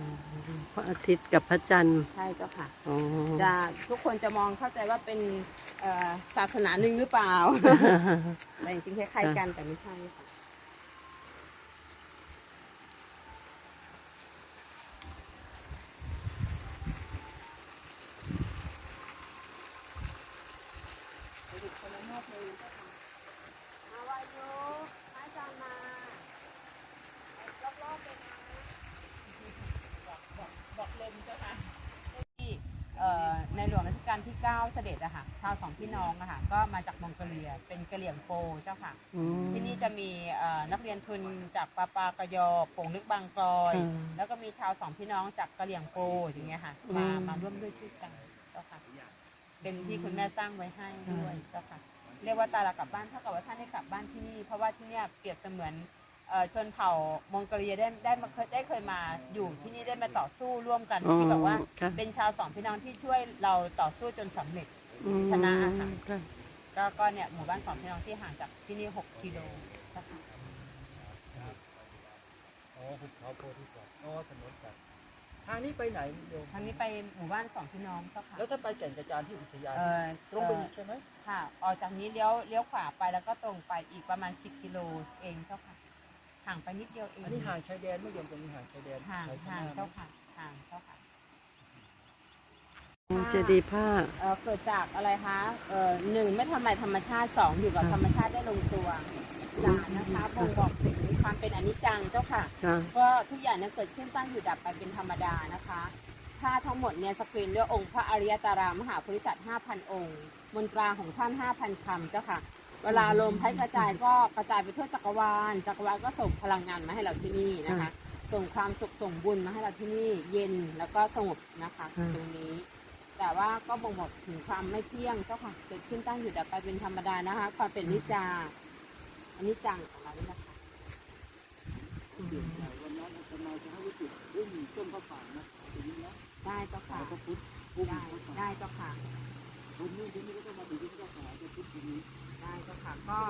อ๋อพระอาทิตย์กับพระจันทร์ใช่เจ้าค่ะอ๋อจะทุกคนจะมองเข้าใจว่าเป็นเอ่อศาสนาหนึ่งหรือเปล่าแต่จริงๆคล้ายๆกันแต่ไม่ใช่ค่ะ บอกลมเจ้าค่ะที่เอ่อในหลวงรัชกาลที่ 9 เสด็จอะค่ะ ชาวสองพี่น้องอะค่ะ ก็มาจากมองโกเลีย เป็นกะเหลี่ยงโปเจ้าค่ะ อืม ที่นี่จะมีเอ่อนักเรียนทุนจากปาปากะยอโป่งลึกบางกลอย อืมแล้วก็มีชาวสองพี่น้องจากกะเหลี่ยงโปอย่างเงี้ยค่ะอืมมามาร่วมด้วยช่วยกันเจ้าค่ะ เป็นที่คุณแม่สร้างไว้ให้ด้วยเจ้าค่ะ เรียกว่าตาละกลับบ้านเท่ากับว่าท่านได้กลับบ้านที่นี่ เพราะว่าที่เนี่ยเปรียบเสมือนเอ่อ ชนเผ่ามองโกเลียได้ได้มาเคยได้เคยมาอยู่ที่นี่ได้มาต่อสู้ร่วมกันอ๋อที่แบบว่าค่ะเป็นชาวสองพี่น้องที่ช่วยเราต่อสู้จนสำเร็จอืมชนะอะค่ะค่ะก็ก็เนี่ยหมู่บ้านสองพี่น้องที่ห่างจากที่นี่6กิโลเจ้าค่ะอ๋อหุบเขาโพธิสัตว์อ๋อถนนสัตว์ทางนี้ไปไหนโยมทางนี้ไปหมู่บ้านสองพี่น้องเจ้าค่ะแล้วถ้าไปแก่งกระจานที่อุทยานเออตรงไปเอ่อีอกใช่ไหมค่ะออกจากนี้เลี้ยวเลี้ยวขวาไปแล้วก็ตรงไปอีกประมาณ10กิโลเองเจ้าค่ะ ห่างไปนิดเดียวเองอันนี้ห่างชายแดนไม่โยมตรงนี้ห่างชายแดนห่างไทยพห่างม่เจ้าค่ะห่างเจ้าค่ะเจดีย์ผ้าเออเกิดจากอะไรคะเออหนึ่งไม่ทำลายธรรมชาติสองอยู่กับค่ะธรรมชาติได้ลงตัวสามนะคะบ่งบอกถึงความเป็นอนิจจังเจ้าค่ะค่ะก็ทุกอย่างเนี่ยเกิดขึ้นตั้งอยู่ดับไปเป็นธรรมดานะคะถ้าทั้งหมดเนี่ยสกรีนด้วยองค์พระอริยตารามหาภูริสัตว์5,000 องค์ มนตราของท่าน 5,000คำเจ้าค่ะ เวลาลมพัดกระจายก็กระจายไปทั่วจักรวาล จักรวาลก็ส่งพลังงานมาให้เราที่นี่นะคะ ส่งความสุขส่งบุญมาให้เราที่นี่ เย็นแล้วก็สงบนะคะอืมตรงนี้ แต่ว่าก็บ่งบอกถึงความไม่เที่ยงเจ้าค่ะเกิดขึ้นตั้งอยู่ดับไปเป็นธรรมดานะคะ ความเป็นนิจจาอันนี้จังของเรานี่นะคะวันนั้นอาตมาจะให้วิจิตรอุ้มต้นพระป่านะตรงนี้นะได้เจ้าค่ะพระพุทธอุ้มได้พระป่าได้เจ้าค่ะ ตรงนี้ตรงนี้ก็ต้องมาถึงที่พระป่าจะพุทธตรงนี้ได้เจ้าค่ะก็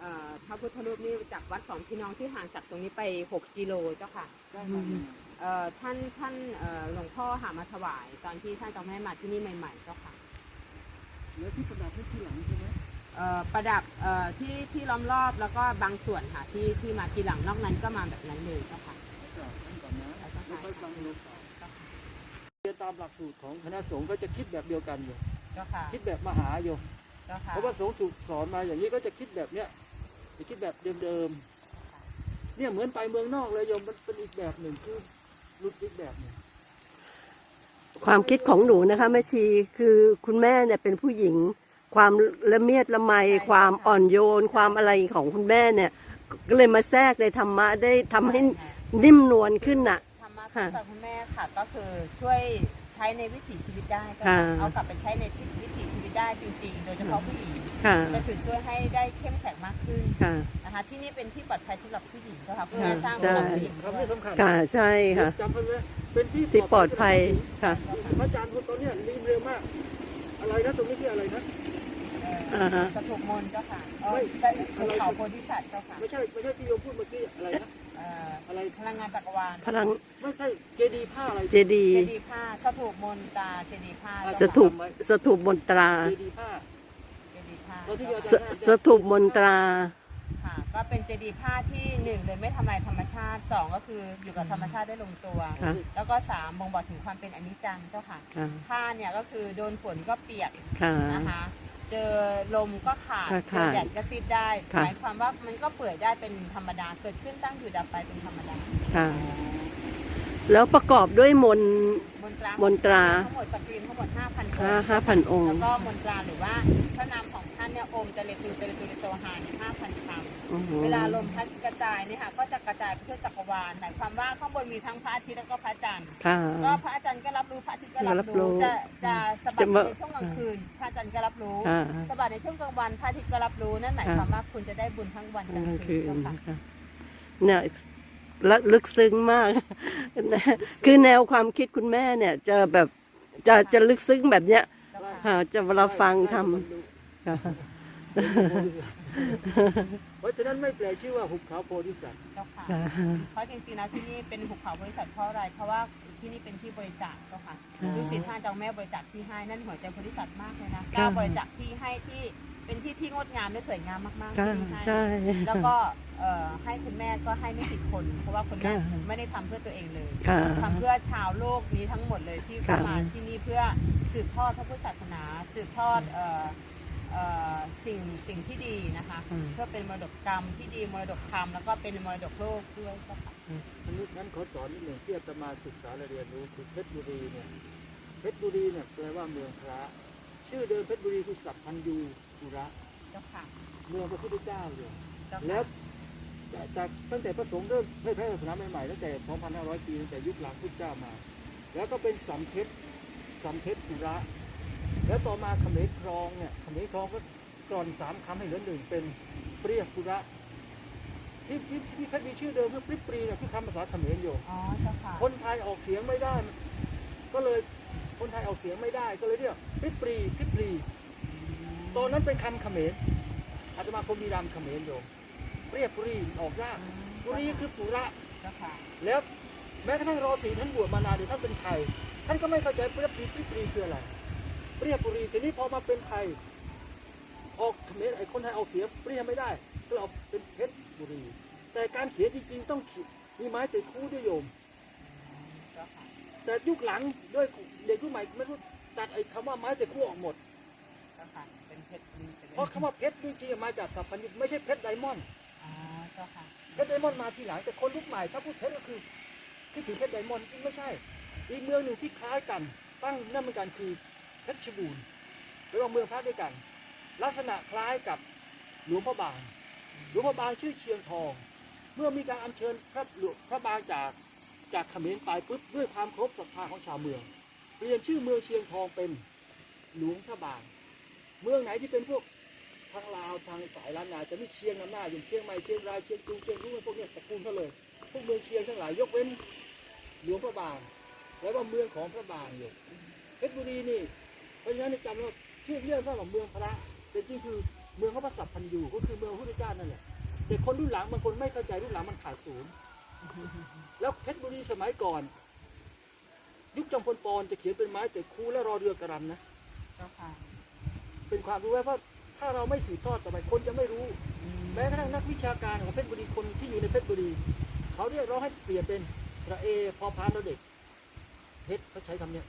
เอ่อพระพุทธรูปนี่จากวัดสองพี่น้องที่ห่างจากตรงนี้ไป 6กิโลเจ้าค่ะได้มาเนี่ยเอ่อท่านท่านเอ่อหลวงพ่อหามาถวาย ตอนที่ท่านจะไม่มาที่นี่ใหม่ๆเจ้าค่ะแล้วที่ประดับให้ที่หลังใช่ไหมเอ่อประดับเอ่อที่ที่ล้อมรอบแล้วก็บางส่วนค่ะที่ที่มาทีหลังนอกนั้นก็มาแบบนั้นเลยเจ้าค่ะแล้วก็นั่นก่อนนะแล้วก็แล้วค่อยฟังลมต่อเจ้าค่ะเรียนตามหลักสูตรของคณะสงฆ์ก็จะคิดแบบเดียวกันอยู่เจ้าค่ะคิดแบบมหาโยมเจ้าค่ะเพราะว่าสงฆ์ถูกสอนมาอย่างนี้ก็จะคิดแบบเนี้ยจะคิดแบบเดิมๆเนี่ยเหมือนไปเมืองนอกเลยโยมมันเป็นอีกแบบหนึ่งคือรุดอีกแบบหนึ่งความคิดของหนูนะคะแม่ชีคือคุณแม่เนี่ยเป็นผู้หญิง ความละเมียดละไมความอ่อนโยน ความอะไรของคุณแม่เนี่ย ก็เลยมาแทรกในธรรมะได้ทำให้นิ่มนวลขึ้นน่ะธรรมะค่ะจากคุณแม่ค่ะก็คือช่วยใช้ในวิถีชีวิตได้เจ้าค่ะค่ะเอากลับไปใช้ในวิถีชีวิตได้จริงๆ โดยเฉพาะผู้หญิงค่ะ จะถึงช่วยให้ได้เข้มแข็งมากขึ้นค่ะ นะคะที่นี่เป็นที่ปลอดภัยสำหรับผู้หญิงนะคะคุณค่ะแม่สร้างสำหรับใช่ผู้หญิงคำนี้สำคัญค่ะใช่ค่ะ จำไว้ไหมเป็นที่ที่ปลอดภัยค่ะพระอาจารย์พูดตอนเนี้ยรีบเร็วมาก อะไรนะตรงนี้ที่อะไรนะเอ่ออ่าฮะ สถูปมนต์เจ้าค่ะเออไม่ภูเขาโพธิสัตว์เจ้าค่ะ ไม่ใช่ไม่ใช่ที่โยมพูดเมื่อกี้อะไรนะ เอ่ออะไรพลังงานจักรวาลพลังไม่ใช่เจดีย์ผ้าอะไรเจดีเจย์ดีย์ผ้าสถูปมนตราเจดีย์ผ้าสเจ้าค่ะถูปสถูปมนตรา เจดีย์ผ้า เจดีย์ผ้าตอนที่อาสจารย์สถูปมนตรา ค่ะก็เป็นเจดีย์ผ้าที่หนึ่งเลยไม่ทำลายธรรมชาติสองก็คืออยู่กับธรรมชาติได้ลงตัว ค่ะ แล้วก็สามบ่งบอกถึงความเป็นอนิจจังเจ้าค่ะค่ะ ผ้าเนี่ยก็คือโดนฝนก็เปียกค่ะ นะคะ เจอลมก็ขาดค่ะเจอแดดก็ซีดได้ค่ะหมายความว่ามันก็เปื่อยได้เป็นธรรมดา เกิดขึ้นตั้งอยู่ดับไปเป็นธรรมดาค่ะ แล้วประกอบด้วยมนต์มนตรามนตรา ทั้งหมดสกรีนทั้งหมด5,000องห้าค์ห้าพันองค์ แล้วก็มนตราหรือว่าพระนามของท่าน เนี่ยอมเจริญตุเจริญตุริโตหาน5,000คำอือฮึเวลาลมพัดกระจายเนี่ยค่ะก็จะกระจายไปทั่วจักรวาลหมายความว่าข้างบนมีทั้งพระอาทิตย์แล้วก็พระจันทร์ค่ะก็พระอาจารย์ก็รับรู้พระอาทิตย์ก็รัรับบรู้รู้จะจะสะบัดจะมาในช่วงกลางคืน พระอาจารย์ก็รับรู้ค่ะสะบัดในช่วงกลางวันพระอาทิตย์ก็รับรู้นั่นหมายค่ะความว่าคุณจะได้บุญทั้งวันกกลางลางคืคืนนเจ้าค่ะค่ะเนี่ยละลึกซึ้งมาก คือแนวความคิดคุณแม่เนี่ยจะแบบจะจะลึกซึ้งแบบเนี้ยเจ้าค่ะค่ะจะเวลาฟังทำค่ะ เพราะฉะนั้นไม่แปลชื่อว่าหุบเขาโพธิสัตว์เจ้าค่ะค่ะเพราะจริงๆนะที่นี่เป็นภูเขาบริษัทเพราะอะไร เพราะว่าที่นี่เป็นที่บริจาคเจ้าค่ะอ๋อลูกศิษย์ท่านเจ้าแม่บริจาคที่ให้นั่นหัวใจโพธิสัตว์มากเลยนะกค่ะล้าบริจาคที่ให้ที่เป็นที่ที่งดงามและสวยงามมากๆค่ะที่ให้ใช่แล้วก็เอ่อให้คุณแม่ก็ให้ไม่ผิดคน เพราะว่าคุณแม่ค่ะไม่ได้ทำเพื่อตัวเองเลยค่ะทำเพื่อชาวโลกนี้ทั้งหมดเลยที่เข้าค่ะมาที่นี่เพื่อสืบทอดพระพุทธศาสนา สืบทอด เอ่อเอ่อสิ่งสิ่งที่ดีนะคะ อืม เพื่อเป็นมรดกกรรมที่ดีมรดกธรรมแล้วก็เป็นมรดกโลกด้วยเจ้าค่ะ อันนี้นั้นขอสอนนิดหนึ่งที่อาตมาศึกษาและเรียนรู้คือเพชรบุรีเนี่ยเพชรบุรีเนี่ยแปลว่าเมืองพระ ชื่อเดิมเพชรบุรีคือสัพพัญญูปุระเจ้าค่ะเมืองพระพุทธเจ้าอยู่เจ้าแล้ค่ะวจากจากตั้งแต่พระสงฆ์เริ่มเผยแพร่ศาสนาใหม่ๆตั้งแต่ 2,500 ปีตั้งแต่ยุคหลังพุทธเจ้ามา แล้วก็เป็นสัมเพชรสัมเพชรปุระ แล้วต่อมาเขมรครองเนี่ยเขมรครองก็กร่อนสามคำให้เหลือหนึ่งเป็นเปรี้ยปุระที่ที่ที่เพชรมีชื่อเดิมคือปริปรีเนี่ยคือคำภาษาเขมรอยู่อ๋อเจ้าค่ะคนไทยออกเสียงไม่ได้ ก็เลยคนไทยออกเสียงไม่ได้ก็เลยเรียกปริปรีปริปรีตอนนั้นเป็นคำเขมรอาตมาคนมีรำเขมรโยมเปรียบปุรีออกยากปุรีคือปุระเจ้าค่ะแล้วแม้กระทั่งรอสีท่านบวชมานานเดี๋ยวท่านเป็นไทยท่านก็ไม่เข้าใจเปรียบปุรีปริปรีคืออะไรเป รียบุรีทีนี้พอมาเป็นไทยออกเขมรไอ้คนไทยออกเสียเปรียไม่ได้ ก็เลยเอาเป็นเพชรบุรี แต่การเขียนจริงๆต้องขียนมีไม้ติดคู่ด้วยโยม แต่ยุคหลังด้วยเด็กรุ่นใหม่ไม่รู้ตัดไอ้คำว่าไม้แต่คู่ออกหมดเเเพราะคำว่าเพชรจริงๆมาจากสัพพัญญุไม่ใช่เพชรไดมอนด์เจ้าค่ะเพชรไดมอนด์มาทีหลังแต่คนรุ่นใหม่ถ้าพูดเพชรก็คือคิดถึงเพชรไดมอนด์จริงไม่ใช่ อีกเมืองหนึ่งที่คล้ายกันตั้งนั่นเหมือนกันคือ เพชรบูรณ์หรือว่าเมืองพระด้วยกัน ลักษณะคล้ายกับหลวงพ่อบาง หลวงพ่อบางชื่อเชียงทอง เมื่อมีการอัญเชิญพระหลวงพระบางจากจากเขมรไปปุ๊บด้วยความครพศรัทธาของชาวเมือง เปลี่ยนชื่อเมืองเชียงทองเป็นหลวงพระบาง เมืองไหนที่เป็นพวกทางลาวทางสายล้านนาจะไมีเชียงนำหน้าอย่างเชียงใหม่เชียงรายเชียงตุงเชียงรุ่งพวกเนี้ยตระกูลเขาเลย พวกเมืองเชียงทั้งหลายยกเว้นหลวงพระบาง แล้วก็เมืองของพระบางอยู่เพชรบุรีนี่ ราะฉะนั้นในจำว่าชื่อเรียกว่าเมืองพระแต่จริงคือเมืองพระประสัพพันยูก็คือเมืองพระพุทธเจ้านั่นแหละแต่คนรุ่นหลังบางคนไม่เข้าใจรุ่นหลังมันขาดศูนย์แล้วเพชรบุรีสมัยก่อน ยุคจอมพลปอนจะเขียนเป็นไม้แต่คูและรอเรือกระรำนะเจ้าค่ะเป็นความรู้ไว้เพราะถ้าเราไม่สืบทอดต่อไปคนจะไม่รู้ แม้กระทั่งนักวิชาการของเพชรบุรีคนที่อยู่ในเพชรบุรี เขาเรียกร้องให้เปลี่ยนเป็นสระเอพอพานเราเด็กเพชรเขาใช้คำเนี้ย